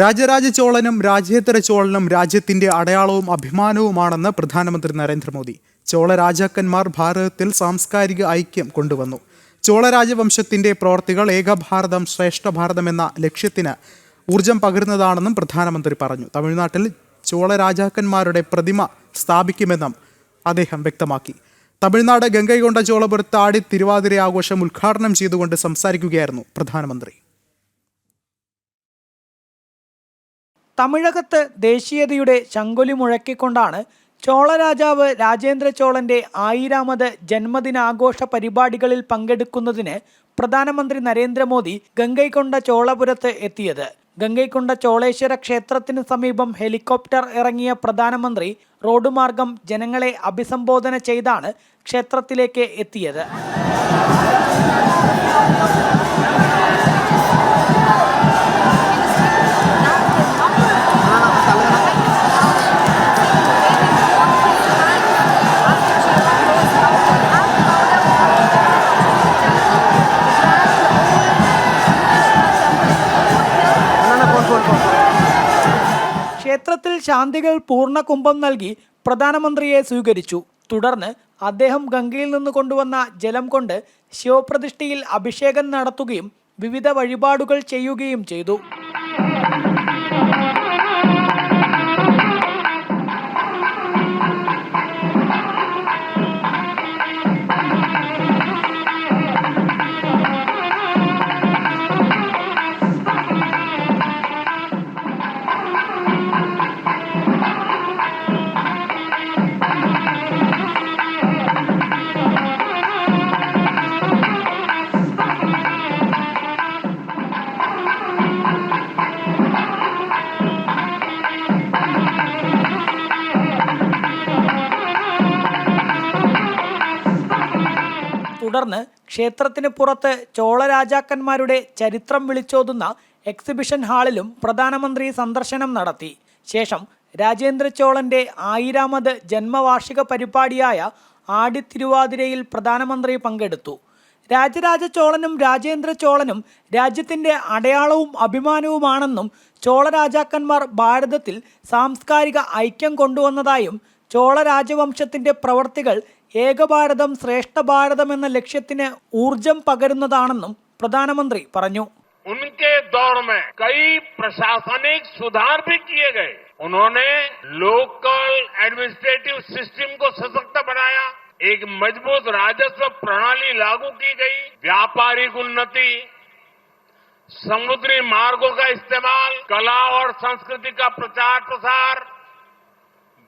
രാജരാജ ചോളനും രാജേതര ചോളനും രാജ്യത്തിന്റെ അടയാളവും അഭിമാനവുമാണെന്ന് പ്രധാനമന്ത്രി നരേന്ദ്രമോദി ചോള രാജാക്കന്മാർ ഭാരതത്തിൽ സാംസ്കാരിക ഐക്യം കൊണ്ടുവന്നു. ചോള രാജവംശത്തിന്റെ പ്രവർത്തികൾ ഏകഭാരതം ശ്രേഷ്ഠ ഭാരതം എന്ന ലക്ഷ്യത്തിന് ഊർജം പകരുന്നതാണെന്നും പ്രധാനമന്ത്രി പറഞ്ഞു. തമിഴ്നാട്ടിൽ ചോള രാജാക്കന്മാരുടെ പ്രതിമ സ്ഥാപിക്കുമെന്നും അദ്ദേഹം വ്യക്തമാക്കി. തമിഴ്നാട് ഗംഗൈകൊണ്ട ചോളപുരത്ത് ആടി തിരുവാതിര ആഘോഷം ഉദ്ഘാടനം ചെയ്തുകൊണ്ട് സംസാരിക്കുകയായിരുന്നു പ്രധാനമന്ത്രി. തമിഴകത്ത് ദേശീയതയുടെ ശങ്കൊലി മുഴക്കിക്കൊണ്ടാണ് ചോളരാജാവ് രാജേന്ദ്ര ചോളന്റെ ആയിരാമത് ജന്മദിനാഘോഷ പരിപാടികളിൽ പങ്കെടുക്കുന്നതിന് പ്രധാനമന്ത്രി നരേന്ദ്രമോദി ഗംഗൈക്കൊണ്ട ചോളപുരത്ത് എത്തിയത്. ഗംഗൈകൊണ്ട ചോളേശ്വര ക്ഷേത്രത്തിന് സമീപം ഹെലികോപ്റ്റർ ഇറങ്ങിയ പ്രധാനമന്ത്രി റോഡ് മാർഗം ജനങ്ങളെ അഭിസംബോധന ചെയ്താണ് ക്ഷേത്രത്തിലേക്ക് എത്തിയത്. ക്ഷേത്രത്തിൽ ശാന്തികൾ പൂർണ കുംഭം നൽകി പ്രധാനമന്ത്രിയെ സ്വീകരിച്ചു. തുടർന്ന് അദ്ദേഹം ഗംഗയിൽ നിന്ന് കൊണ്ടുവന്ന ജലം കൊണ്ട് ശിവപ്രതിഷ്ഠയിൽ അഭിഷേകം നടത്തുകയും വിവിധ വഴിപാടുകൾ ചെയ്യുകയും ചെയ്തു. തുടർന്ന് ക്ഷേത്രത്തിന് പുറത്ത് ചോളരാജാക്കന്മാരുടെ ചരിത്രം വിളിച്ചോതുന്ന എക്സിബിഷൻ ഹാളിലും പ്രധാനമന്ത്രി സന്ദർശനം നടത്തി. ശേഷം രാജേന്ദ്ര ചോളന്റെ ആയിരാമത് ജന്മവാർഷിക പരിപാടിയായ ആടിത്തിരുവാതിരയിൽ പ്രധാനമന്ത്രി പങ്കെടുത്തു. രാജരാജ ചോളനും രാജേന്ദ്ര ചോളനും രാജ്യത്തിന്റെ അടയാളവും അഭിമാനവുമാണെന്നും ചോള രാജാക്കന്മാർ ഭാരതത്തിൽ സാംസ്കാരിക ഐക്യം കൊണ്ടുവന്നതായും ചോള രാജവംശത്തിന്റെ പ്രവർത്തികൾ ഏകഭാരതം ശ്രേഷ്ഠ ഭാരതം എന്ന ലക്ഷ്യത്തിന് ഊർജം പകരുന്നതാണെന്നും പ്രധാനമന്ത്രി പറഞ്ഞു उनके दौर में कई प्रशासनिक सुधार भी किए गए उन्होंने लोकल एडमिनिस्ट्रेटिव सिस्टम को सशक्त बनाया एक मजबूत राजस्व प्रणाली लागू की गई व्यापारिक उन्नति समुद्री मार्गों का इस्तेमाल कला और संस्कृति का प्रचार प्रसार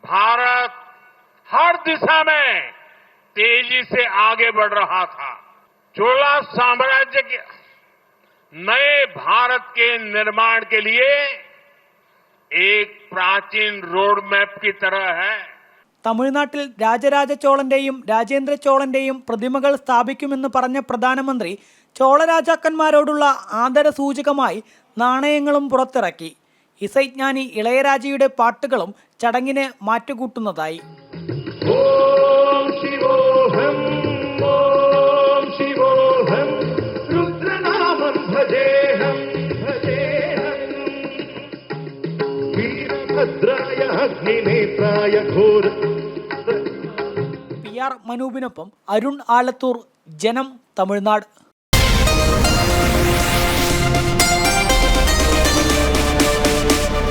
भारत हर दिशा में तेजी से आगे बढ़ रहा था चोला साम्राज्य के नए भारत के निर्माण के लिए एक प्राचीन रोड मैप की तरह है തമിഴ്നാട്ടിൽ രാജരാജ ചോളന്റെയും രാജേന്ദ്ര ചോളന്റെയും പ്രതിമകൾ സ്ഥാപിക്കുമെന്ന് പറഞ്ഞ പ്രധാനമന്ത്രി ചോള രാജാക്കന്മാരോടുള്ള ആദര സൂചകമായി നാണയങ്ങളും പുറത്തിറക്കി ഇസൈജ്ഞാനി ഇളയരാജയുടെ പാട്ടുകളും ചടങ്ങിന് മാറ്റുകൂട്ടുന്നതായി പി ആർ മനൂപിനൊപ്പം അരുൺ ആലത്തൂർ ജനം തമിഴ്നാട്.